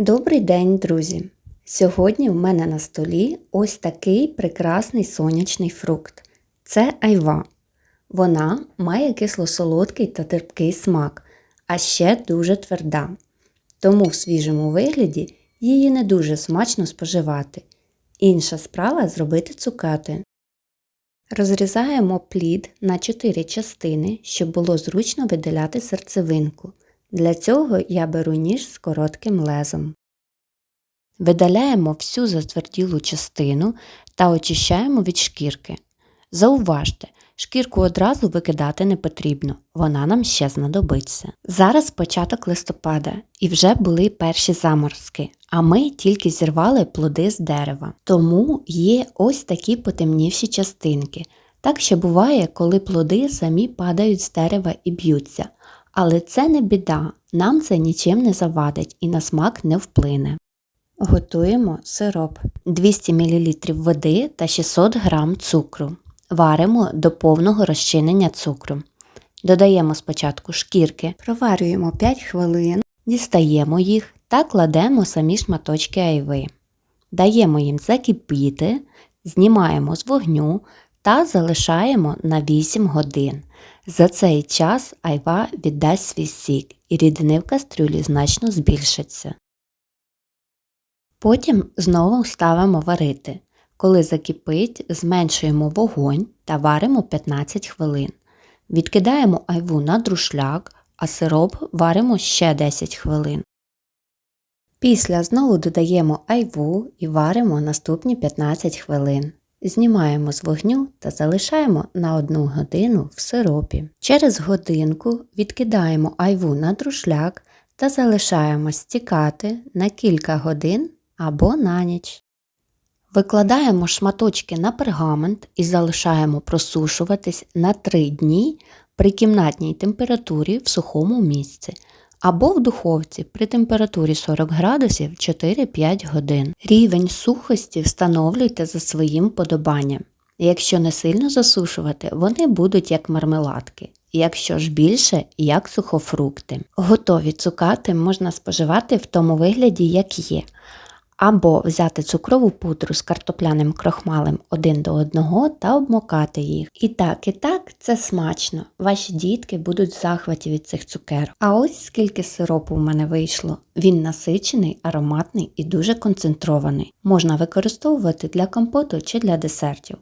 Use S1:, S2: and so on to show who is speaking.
S1: Добрий день, друзі! Сьогодні в мене на столі ось такий прекрасний сонячний фрукт. Це айва. Вона має кисло-солодкий та терпкий смак, а ще дуже тверда. Тому в свіжому вигляді її не дуже смачно споживати. Інша справа зробити цукати. Розрізаємо плід на 4 частини, щоб було зручно видаляти серцевинку. Для цього я беру ніж з коротким лезом. Видаляємо всю затверділу частину та очищаємо від шкірки. Зауважте, шкірку одразу викидати не потрібно, вона нам ще знадобиться. Зараз початок листопада і вже були перші заморозки, а ми тільки зірвали плоди з дерева. Тому є ось такі потемнівші частинки. Так ще буває, коли плоди самі падають з дерева і б'ються. Але це не біда, нам це нічим не завадить і на смак не вплине. Готуємо сироп 200 мл води та 600 г цукру. Варимо до повного розчинення цукру. Додаємо спочатку шкірки, проварюємо 5 хвилин, дістаємо їх та кладемо самі шматочки айви. Даємо їм закипіти, знімаємо з вогню та залишаємо на 8 годин. За цей час айва віддасть свій сік і рідини в кастрюлі значно збільшиться. Потім знову ставимо варити. Коли закипить, зменшуємо вогонь та варимо 15 хвилин. Відкидаємо айву на друшляк, а сироп варимо ще 10 хвилин. Після знову додаємо айву і варимо наступні 15 хвилин. Знімаємо з вогню та залишаємо на 1 годину в сиропі. Через годинку відкидаємо айву на друшляк та залишаємо стікати на кілька годин або на ніч. Викладаємо шматочки на пергамент і залишаємо просушуватись на 3 дні при кімнатній температурі в сухому місці або в духовці при температурі 40 градусів 4-5 годин. Рівень сухості встановлюйте за своїм подобанням. Якщо не сильно засушувати, вони будуть як мармеладки. Якщо ж більше, як сухофрукти. Готові цукати можна споживати в тому вигляді, як є. Або взяти цукрову пудру з картопляним крохмалем один до одного та обмокати їх. І так, і так, це смачно. Ваші дітки будуть в захваті від цих цукерок. А ось скільки сиропу в мене вийшло. Він насичений, ароматний і дуже концентрований. Можна використовувати для компоту чи для десертів.